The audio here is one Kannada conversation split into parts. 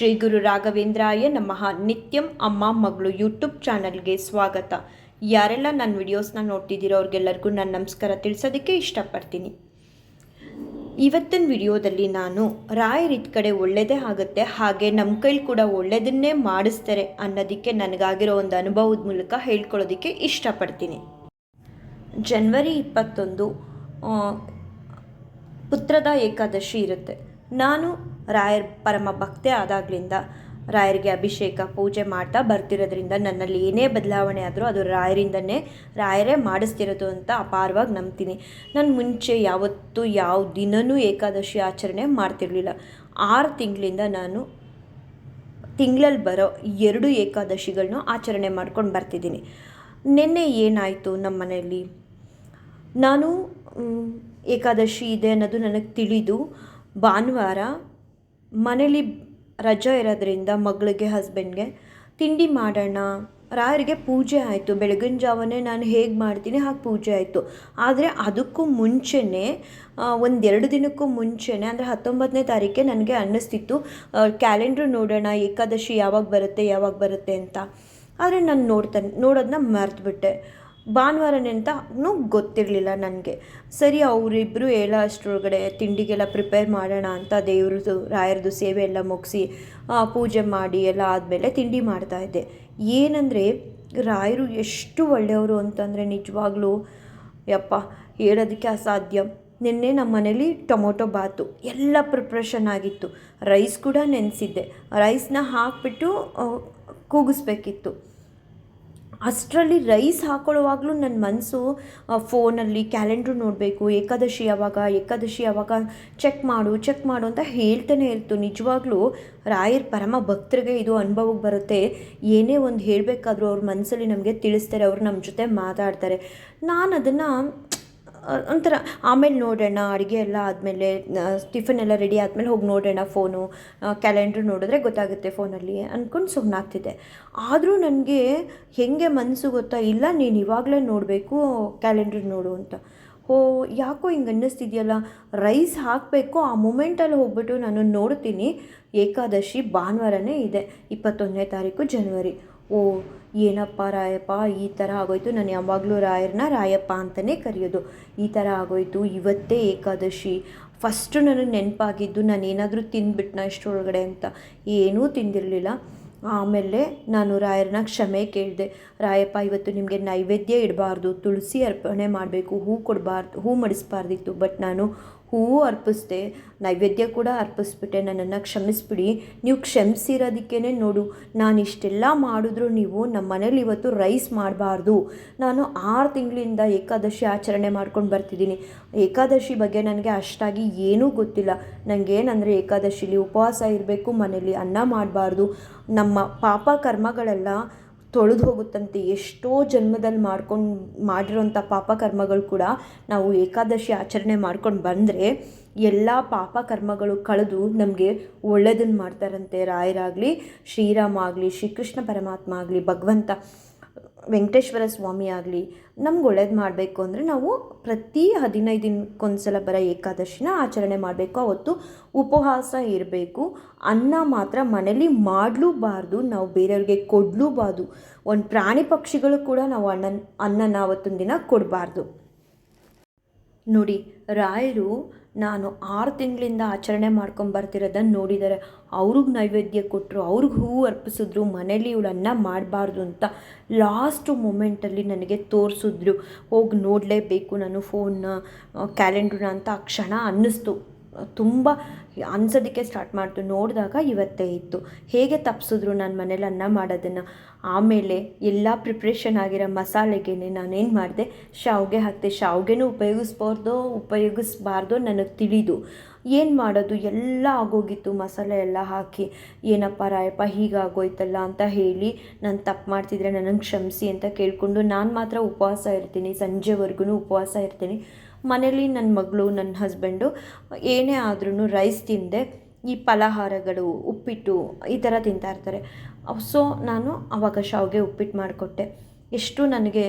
ಶ್ರೀ ಗುರು ರಾಘವೇಂದ್ರಾಯ ನಮಃ. ನಿತ್ಯಂ ಅಮ್ಮ ಮಗಳು ಯೂಟ್ಯೂಬ್ ಚಾನಲ್ಗೆ ಸ್ವಾಗತ. ಯಾರೆಲ್ಲ ನನ್ನ ವಿಡಿಯೋಸ್ನ ನೋಡ್ತಿದ್ದೀರೋ ಅವ್ರಿಗೆಲ್ಲರಿಗೂ ನನ್ನ ನಮಸ್ಕಾರ ತಿಳಿಸೋದಕ್ಕೆ ಇಷ್ಟಪಡ್ತೀನಿ. ಇವತ್ತಿನ ವಿಡಿಯೋದಲ್ಲಿ ನಾನು ರಾಯರಿದ ಕಡೆ ಒಳ್ಳೆಯದೇ ಆಗುತ್ತೆ, ಹಾಗೆ ನಮ್ಮ ಕೈಲಿ ಕೂಡ ಒಳ್ಳೆಯದನ್ನೇ ಮಾಡಿಸ್ತಾರೆ ಅನ್ನೋದಕ್ಕೆ ನನಗಾಗಿರೋ ಒಂದು ಅನುಭವದ ಮೂಲಕ ಹೇಳ್ಕೊಳ್ಳೋದಕ್ಕೆ ಇಷ್ಟಪಡ್ತೀನಿ. ಜನ್ವರಿ ಇಪ್ಪತ್ತೊಂದು ಪುತ್ರದ ಏಕಾದಶಿ ಇರುತ್ತೆ. ನಾನು ರಾಯರ್ ಪರಮ ಭಕ್ತೆ ಆದಾಗ್ಲಿಂದ ರಾಯರಿಗೆ ಅಭಿಷೇಕ, ಪೂಜೆ, ಮಾಡ್ತಾ ಬರ್ತಿರೋದ್ರಿಂದ ನನ್ನಲ್ಲಿ ಏನೇ ಬದಲಾವಣೆ ಆದರೂ ಅದು ರಾಯರಿಂದನೇ ರಾಯರೇ ಮಾಡಿಸ್ತಿರೋದು ಅಂತ ಅಪಾರವಾಗಿ ನಂಬ್ತೀನಿ. ನಾನು ಮುಂಚೆ ಯಾವತ್ತೂ ಯಾವ ದಿನವೂ ಏಕಾದಶಿ ಆಚರಣೆ ಮಾಡ್ತಿರ್ಲಿಲ್ಲ. ಆರು ತಿಂಗಳಿಂದ ನಾನು ತಿಂಗಳಲ್ಲಿ ಬರೋ ಎರಡು ಏಕಾದಶಿಗಳನ್ನ ಆಚರಣೆ ಮಾಡ್ಕೊಂಡು ಬರ್ತಿದ್ದೀನಿ. ನಿನ್ನೆ ಏನಾಯಿತು ನಮ್ಮ ಮನೆಯಲ್ಲಿ? ನಾನು ಏಕಾದಶಿ ಇದೆ ಅನ್ನೋದು ನನಗೆ ತಿಳಿದು ಭಾನುವಾರ ಮನೇಲಿ ರಜಾ ಇರೋದ್ರಿಂದ ಮಗಳಿಗೆ ಹಸ್ಬೆಂಡ್ಗೆ, ತಿಂಡಿ ಮಾಡೋಣ, ರಾಯರಿಗೆ ಪೂಜೆ ಆಯಿತು, ಬೆಳಗಿನ ಜಾವನೇ ನಾನು ಹೇಗೆ ಮಾಡ್ತೀನಿ ಹಾಗೆ ಪೂಜೆ ಆಯಿತು. ಆದರೆ ಅದಕ್ಕೂ ಮುಂಚೆನೇ ಒಂದೆರಡು ದಿನಕ್ಕೂ ಮುಂಚೆನೇ, ಅಂದರೆ ಹತ್ತೊಂಬತ್ತನೇ ತಾರೀಕೆ ನನಗೆ ಅನ್ನಿಸ್ತಿತ್ತು ಕ್ಯಾಲೆಂಡ್ರ್ ನೋಡೋಣ, ಏಕಾದಶಿ ಯಾವಾಗ ಬರುತ್ತೆ ಯಾವಾಗ ಬರುತ್ತೆ ಅಂತ. ಆದರೆ ನಾನು ನೋಡ್ತಾನೆ ನೋಡೋದನ್ನ ಮರೆತುಬಿಟ್ಟೆ. ಭಾನುವಾರನೇ ಅಂತನೂ ಗೊತ್ತಿರಲಿಲ್ಲ ನನಗೆ. ಸರಿ ಅವರಿಬ್ಬರು ಹೇಳೋ ಅಷ್ಟರೊಳಗಡೆ ತಿಂಡಿಗೆಲ್ಲ ಪ್ರಿಪೇರ್ ಮಾಡೋಣ ಅಂತ ದೇವ್ರದ್ದು ರಾಯರದು ಸೇವೆ ಎಲ್ಲ ಮುಗಿಸಿ ಪೂಜೆ ಮಾಡಿ ಎಲ್ಲ ಆದಮೇಲೆ ತಿಂಡಿ ಮಾಡ್ತಾಯಿದ್ದೆ ಏನಂದರೆ, ರಾಯರು ಎಷ್ಟು ಒಳ್ಳೆಯವರು ಅಂತಂದರೆ ನಿಜವಾಗ್ಲೂ, ಯಪ್ಪ, ಹೇಳೋದಕ್ಕೆ ಅಸಾಧ್ಯ. ನಿನ್ನೆ ನಮ್ಮ ಮನೇಲಿ ಟೊಮೊಟೊ ಬಾತು, ಎಲ್ಲ ಪ್ರಿಪ್ರೇಷನ್ ಆಗಿತ್ತು. ರೈಸ್ ಕೂಡ ನೆನೆಸಿದ್ದೆ. ರೈಸ್ನ ಹಾಕಿಬಿಟ್ಟು ಕೂಗಿಸ್ಬೇಕಿತ್ತು. ಅಷ್ಟರಲ್ಲಿ ರೈಸ್ ಹಾಕೊಳ್ಳುವಾಗಲೂ ನನ್ನ ಮನಸ್ಸು ಫೋನಲ್ಲಿ ಕ್ಯಾಲೆಂಡ್ರು ನೋಡಬೇಕು, ಏಕಾದಶಿ ಯಾವಾಗ ಏಕಾದಶಿ ಯಾವಾಗ ಚೆಕ್ ಮಾಡು ಚೆಕ್ ಮಾಡು ಅಂತ ಹೇಳ್ತಾನೆ ಇರ್ತು. ನಿಜವಾಗ್ಲೂ ರಾಯರ್ ಪರಮ ಭಕ್ತರಿಗೆ ಇದು ಅನುಭವಕ್ಕೆ ಬರುತ್ತೆ. ಏನೇ ಒಂದು ಹೇಳಬೇಕಾದ್ರೂ ಅವ್ರ ಮನಸ್ಸಲ್ಲಿ ನಮಗೆ ತಿಳಿಸ್ತಾರೆ, ಅವ್ರು ನಮ್ಮ ಜೊತೆ ಮಾತಾಡ್ತಾರೆ. ನಾನು ಅದನ್ನು ಒಂಥರ ಆಮೇಲೆ ನೋಡೋಣ, ಅಡುಗೆ ಎಲ್ಲ ಆದಮೇಲೆ ಟಿಫನ್ ಎಲ್ಲ ರೆಡಿ ಆದಮೇಲೆ ಹೋಗಿ ನೋಡೋಣ ಫೋನು ಕ್ಯಾಲೆಂಡ್ರ್ ನೋಡಿದ್ರೆ ಗೊತ್ತಾಗುತ್ತೆ ಫೋನಲ್ಲಿ ಅಂದ್ಕೊಂಡು ಸುಮ್ಮನಾಗ್ತಿದ್ದೆ ಆದರೂ ನನಗೆ ಹೇಗೆ ಮನಸ್ಸು ಗೊತ್ತಾ, ಇಲ್ಲ ನೀನು ಇವಾಗಲೇ ನೋಡಬೇಕು ಕ್ಯಾಲೆಂಡ್ರ್ ನೋಡು ಅಂತ. ಓ ಯಾಕೋ ಹಿಂಗೆ ಅನ್ನಿಸ್ತಿದೆಯಲ್ಲ ರೈಸ್ ಹಾಕಬೇಕು, ಆ ಮೂಮೆಂಟಲ್ಲಿ ಹೋಗ್ಬಿಟ್ಟು ನಾನು ನೋಡ್ತೀನಿ, ಏಕಾದಶಿ ಭಾನುವಾರನೇ ಇದೆ, ಇಪ್ಪತ್ತೊಂದನೇ ತಾರೀಕು ಜನವರಿ ಓ, ಏನಪ್ಪ ರಾಯಪ್ಪ, ಈ ಥರ ಆಗೋಯ್ತು. ನಾನು ಯಾವಾಗಲೂ ರಾಯರನ್ನ ರಾಯಪ್ಪ ಅಂತಲೇ ಕರೆಯೋದು. ಈ ಥರ ಆಗೋಯ್ತು. ಇವತ್ತೇ ಏಕಾದಶಿ. ಫಸ್ಟು ನನಗೆ ನೆನಪಾಗಿದ್ದು ನಾನು ಏನಾದರೂ ತಿಂದ್ಬಿಟ್ನ ಇಷ್ಟರೊಳಗಡೆ ಅಂತ. ಏನೂ ತಿಂದಿರಲಿಲ್ಲ. ಆಮೇಲೆ ನಾನು ರಾಯರನ್ನ ಕ್ಷಮೆ ಕೇಳಿದೆ. ರಾಯಪ್ಪ, ಇವತ್ತು ನಿಮಗೆ ನೈವೇದ್ಯ ಇಡಬಾರ್ದು. ತುಳಸಿ ಅರ್ಪಣೆ ಮಾಡಬೇಕು. ಹೂ ಕೊಡಬಾರ್ದು. ಹೂ ಮಡಿಸ್ಬಾರ್ದಿತ್ತು. ಬಟ್ ನಾನು ಹೂವು ಅರ್ಪಿಸ್ದೆ, ನೈವೇದ್ಯ ಕೂಡ ಅರ್ಪಿಸ್ಬಿಟ್ಟೆ, ನನ್ನನ್ನು ಕ್ಷಮಿಸ್ಬಿಡಿ. ನೀವು ಕ್ಷಮಿಸಿರೋದಕ್ಕೇ ನೋಡು ನಾನು ಇಷ್ಟೆಲ್ಲ ಮಾಡಿದ್ರು ನೀವು ನಮ್ಮ ಮನೇಲಿ ಇವತ್ತು ರೈಸ್ ಮಾಡಬಾರ್ದು. ನಾನು ಆರು ತಿಂಗಳಿಂದ ಏಕಾದಶಿ ಆಚರಣೆ ಮಾಡ್ಕೊಂಡು ಬರ್ತಿದ್ದೀನಿ. ಏಕಾದಶಿ ಬಗ್ಗೆ ನನಗೆ ಅಷ್ಟಾಗಿ ಏನೂ ಗೊತ್ತಿಲ್ಲ. ನನಗೇನಂದರೆ ಏಕಾದಶಿಲಿ ಉಪವಾಸ ಇರಬೇಕು, ಮನೇಲಿ ಅನ್ನ ಮಾಡಬಾರ್ದು. ನಮ್ಮ ಪಾಪ ಕರ್ಮಗಳೆಲ್ಲ ತೊಳೆದು ಹೋಗುತ್ತಂತೆ. ಎಷ್ಟೋ ಜನ್ಮದಲ್ಲಿ ಮಾಡ್ಕೊಂಡು ಮಾಡಿರೋಂಥ ಪಾಪ ಕರ್ಮಗಳು ಕೂಡ ನಾವು ಏಕಾದಶಿ ಆಚರಣೆ ಮಾಡ್ಕೊಂಡು ಬಂದರೆ ಎಲ್ಲ ಪಾಪ ಕರ್ಮಗಳು ಕಳೆದು ನಮಗೆ ಒಳ್ಳೆಯದನ್ನು ಮಾಡ್ತಾರಂತೆ. ರಾಯರಾಗಲಿ, ಶ್ರೀರಾಮ ಆಗಲಿ, ಶ್ರೀಕೃಷ್ಣ ಪರಮಾತ್ಮ ಆಗಲಿ, ಭಗವಂತ. ವೆಂಕಟೇಶ್ವರ ಸ್ವಾಮಿ ಆಗಲಿ, ನಮ್ಗೆ ಒಳ್ಳೇದು ಮಾಡಬೇಕು ಅಂದರೆ ನಾವು ಪ್ರತಿ ಹದಿನೈದು ದಿನಕ್ಕೊಂದ್ಸಲ ಬರೋ ಏಕಾದಶಿನ ಆಚರಣೆ ಮಾಡಬೇಕು. ಅವತ್ತು ಉಪವಾಸ ಇರಬೇಕು. ಅನ್ನ ಮಾತ್ರ ಮನೇಲಿ ಮಾಡಲೂಬಾರ್ದು, ನಾವು ಬೇರೆಯವ್ರಿಗೆ ಕೊಡಲೂಬಾರ್ದು. ಒಂದು ಪ್ರಾಣಿ ಪಕ್ಷಿಗಳು ಕೂಡ ನಾವು ಅನ್ನ ಅನ್ನನ ಅವತ್ತೊಂದು ದಿನ ಕೊಡಬಾರ್ದು. ನೋಡಿ, ರಾಯರು ನಾನು ಆರು ತಿಂಗಳಿಂದ ಆಚರಣೆ ಮಾಡ್ಕೊಂಡು ಬರ್ತಿರೋದನ್ನು ನೋಡಿದ್ದಾರೆ ಅವ್ರಿಗೆ ನೈವೇದ್ಯ ಕೊಟ್ಟರು ಅವ್ರಿಗೆ ಹೂವು ಅರ್ಪಿಸಿದ್ರು, ಮನೇಲಿ ಇವಳು ಅನ್ನ ಮಾಡಬಾರ್ದು ಅಂತ ಲಾಸ್ಟು ಮೂಮೆಂಟಲ್ಲಿ ನನಗೆ ತೋರಿಸಿದ್ರು. ಹೋಗಿ ನೋಡಲೇಬೇಕು, ನಾನು ಫೋನ್ನ ಕ್ಯಾಲೆಂಡ್ರನ್ನ ಅಂತ ಆ ಕ್ಷಣ ಅನ್ನಿಸ್ತು. ತುಂಬ ಅನ್ಸೋದಕ್ಕೆ ಸ್ಟಾರ್ಟ್ ಮಾಡ್ತು ನೋಡಿದಾಗ ಇವತ್ತೇ ಇತ್ತು. ಹೇಗೆ ತಪ್ಪಿಸಿದ್ರು ನಾನು ಮನೇಲಿ ಅನ್ನ ಮಾಡೋದನ್ನು. ಆಮೇಲೆ ಎಲ್ಲ ಪ್ರಿಪ್ರೇಷನ್ ಆಗಿರೋ ಮಸಾಲೆಗೆ ನಾನೇನು ಮಾಡಿದೆ? ಶಾವಿಗೆ ಹಾಕಿದೆ. ಶಾವಿಗೆನೂ ಉಪಯೋಗಿಸ್ಬಾರ್ದು ಉಪಯೋಗಿಸ್ಬಾರ್ದು ನನಗೆ ತಿಳಿದು. ಏನು ಮಾಡೋದು? ಎಲ್ಲ ಆಗೋಗಿತ್ತು. ಮಸಾಲೆ ಎಲ್ಲ ಹಾಕಿ, ಏನಪ್ಪ ರಾಯಪ್ಪ ಹೀಗಾಗೋಯ್ತಲ್ಲ ಅಂತ ಹೇಳಿ ನಾನು ತಪ್ಪು ಮಾಡ್ತಿದ್ರೆ ನನಗೆ ಕ್ಷಮಿಸಿ ಅಂತ ಕೇಳಿಕೊಂಡು ನಾನು ಮಾತ್ರ ಉಪವಾಸ ಇರ್ತೀನಿ. ಸಂಜೆವರೆಗೂ ಉಪವಾಸ ಇರ್ತೀನಿ. ಮನೇಲಿ ನನ್ನ ಮಗಳು ನನ್ನ ಹಸ್ಬೆಂಡು ಏನೇ ಆದ್ರೂ ರೈಸ್ ತಿಂದೆ ಈ ಫಲಹಾರಗಳು, ಉಪ್ಪಿಟ್ಟು ಈ ಥರ ತಿಂತಾ ಇರ್ತಾರೆ. ಸೊ ನಾನು ಅವಾಗ ಶಾವಿಗೆ ಉಪ್ಪಿಟ್ಟು ಮಾಡಿಕೊಟ್ಟೆ. ಎಷ್ಟು ನನಗೆ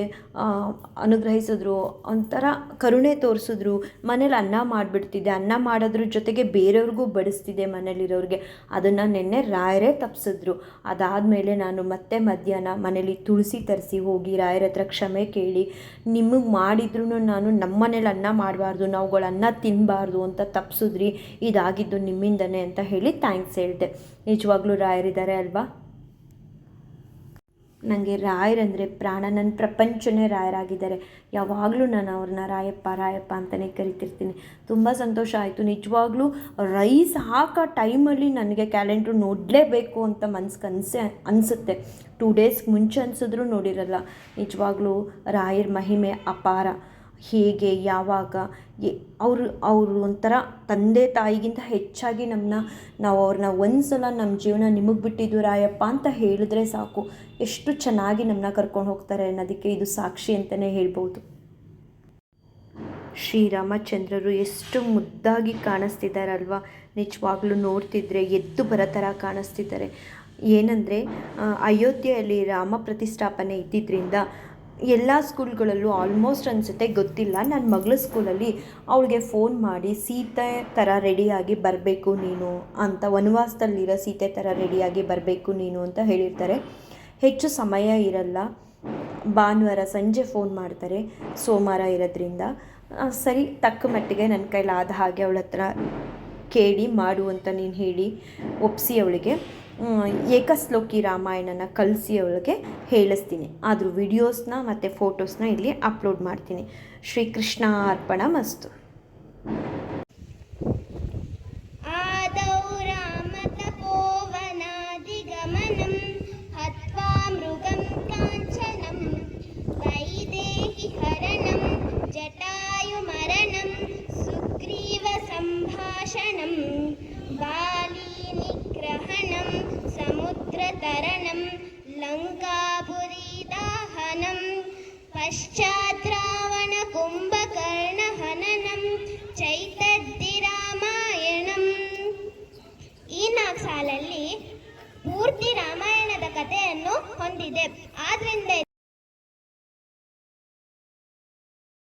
ಅನುಗ್ರಹಿಸಿದ್ರು, ಒಂಥರ ಕರುಣೆ ತೋರಿಸಿದ್ರು. ಮನೇಲಿ ಅನ್ನ ಮಾಡಿಬಿಡ್ತಿದ್ದೆ. ಅನ್ನ ಮಾಡೋದ್ರ ಜೊತೆಗೆ ಬೇರೆಯವ್ರಿಗೂ ಬಡಿಸ್ತಿದ್ದೆ ಮನೇಲಿರೋರಿಗೆ. ಅದನ್ನು ನಿನ್ನೆ ರಾಯರೇ ತಪ್ಪಿಸಿದ್ರು ಅದಾದಮೇಲೆ ನಾನು ಮತ್ತೆ ಮಧ್ಯಾಹ್ನ ಮನೇಲಿ ತುಳಸಿ ತರಿಸಿ ಹೋಗಿ ರಾಯರ ಹತ್ರ ಕ್ಷಮೆ ಕೇಳಿ, ನಿಮಗೆ ಮಾಡಿದ್ರೂ ನಾನು ನಮ್ಮ ಮನೇಲಿ ಅನ್ನ ಮಾಡಬಾರ್ದು, ನಾವುಗಳು ಅನ್ನ ತಿನ್ನಬಾರ್ದು ಅಂತ ತಪ್ಪಿಸಿದ್ರಿ ಇದಾಗಿದ್ದು ನಿಮ್ಮಿಂದನೇ ಅಂತ ಹೇಳಿ ಥ್ಯಾಂಕ್ಸ್ ಹೇಳಿದೆ. ನಿಜವಾಗ್ಲೂ ರಾಯರಿದ್ದಾರೆ ಅಲ್ವಾ? ನನಗೆ ರಾಯರಂದರೆ ಪ್ರಾಣ. ನನ್ನ ಪ್ರಪಂಚನೇ ರಾಯರಾಗಿದ್ದಾರೆ. ಯಾವಾಗಲೂ ನಾನು ಅವ್ರನ್ನ ರಾಯಪ್ಪ ರಾಯಪ್ಪ ಅಂತಲೇ ಕರಿತಿರ್ತೀನಿ. ತುಂಬ ಸಂತೋಷ ಆಯಿತು. ನಿಜವಾಗ್ಲೂ ರೈಸ್ ಹಾಕೋ ಟೈಮಲ್ಲಿ ನನಗೆ ಕ್ಯಾಲೆಂಡ್ರು ನೋಡಲೇಬೇಕು ಅಂತ ಮನ್ಸಿಗೆ ಕನಸೆ ಅನಿಸುತ್ತೆ. ಟೂ ಡೇಸ್ಗೆ ಮುಂಚೆ ಅನಿಸಿದ್ರು ನೋಡಿರಲ್ಲ. ನಿಜವಾಗ್ಲೂ ರಾಯರ ಮಹಿಮೆ ಅಪಾರ. ಹೇಗೆ, ಯಾವಾಗ ಅವರು ಅವರು ಒಂಥರ ತಂದೆ ತಾಯಿಗಿಂತ ಹೆಚ್ಚಾಗಿ ನಮ್ಮನ್ನ ನಾವು ಅವ್ರನ್ನ ಒಂದು ಸಲ ನಮ್ಮ ಜೀವನ ನಿಮಗೆ ಬಿಟ್ಟಿದ್ದು ರಾಯಪ್ಪ ಅಂತ ಹೇಳಿದ್ರೆ ಸಾಕು. ಎಷ್ಟು ಚೆನ್ನಾಗಿ ನಮ್ಮನ್ನ ಕರ್ಕೊಂಡು ಹೋಗ್ತಾರೆ ಅನ್ನೋದಕ್ಕೆ ಇದು ಸಾಕ್ಷಿ ಅಂತಲೇ ಹೇಳ್ಬೋದು. ಶ್ರೀರಾಮಚಂದ್ರರು ಎಷ್ಟು ಮುದ್ದಾಗಿ ಕಾಣಿಸ್ತಿದ್ದಾರಲ್ವ ನಿಜವಾಗ್ಲೂ ನೋಡ್ತಿದ್ರೆ ಎದ್ದು ಬರೋ ಥರ ಕಾಣಿಸ್ತಿದ್ದಾರೆ ಏನಂದರೆ ಅಯೋಧ್ಯೆಯಲ್ಲಿ ರಾಮ ಪ್ರತಿಷ್ಠಾಪನೆ ಇದ್ದಿದ್ದರಿಂದ ಎಲ್ಲ ಸ್ಕೂಲ್ಗಳಲ್ಲೂ ಆಲ್ಮೋಸ್ಟ್ ಅನಿಸುತ್ತೆ, ಗೊತ್ತಿಲ್ಲ. ನನ್ನ ಮಗಳ ಸ್ಕೂಲಲ್ಲಿ ಅವಳಿಗೆ ಫೋನ್ ಮಾಡಿ, ಸೀತೆ ಥರ ರೆಡಿಯಾಗಿ ಬರಬೇಕು ನೀನು ಅಂತ, ವನವಾಸದಲ್ಲಿರೋ ಸೀತೆ ಥರ ರೆಡಿಯಾಗಿ ಬರಬೇಕು ನೀನು ಅಂತ ಹೇಳಿರ್ತಾರೆ. ಹೆಚ್ಚು ಸಮಯ ಇರಲ್ಲ. ಭಾನುವಾರ ಸಂಜೆ ಫೋನ್ ಮಾಡ್ತಾರೆ, ಸೋಮವಾರ ಇರೋದ್ರಿಂದ. ಸರಿ, ತಕ್ಕ ಮಟ್ಟಿಗೆ ನನ್ನ ಕೈಲಾದ ಹಾಗೆ ಅವಳ ಹತ್ರ ಕೇಳಿ, ಮಾಡು ಅಂತ ನೀನು ಹೇಳಿ ಒಪ್ಪಿಸಿ ಅವಳಿಗೆ. ಏಕಶ್ಲೋಕಿ ರಾಮಾಯಣನ ಕಲಿಸಿ ಅವಳಿಗೆ ಹೇಳಿಸ್ತೀನಿ ಅದ್ರ ವಿಡಿಯೋಸ್ನ ಮತ್ತು ಫೋಟೋಸ್ನ ಇಲ್ಲಿ ಅಪ್ಲೋಡ್ ಮಾಡ್ತೀನಿ ಶ್ರೀಕೃಷ್ಣ ಅರ್ಪಣ ಮಸ್ತು आदौ रामतपोवनादिगमनं हत्वा मृगं काञ्चनं वैदेहिहरणं जटायुमरणं सुग्रीवसम्भाषणं बालीनिग्रहणं समुद्रतरणं लङ्कापुरीदाहनं पश्चात्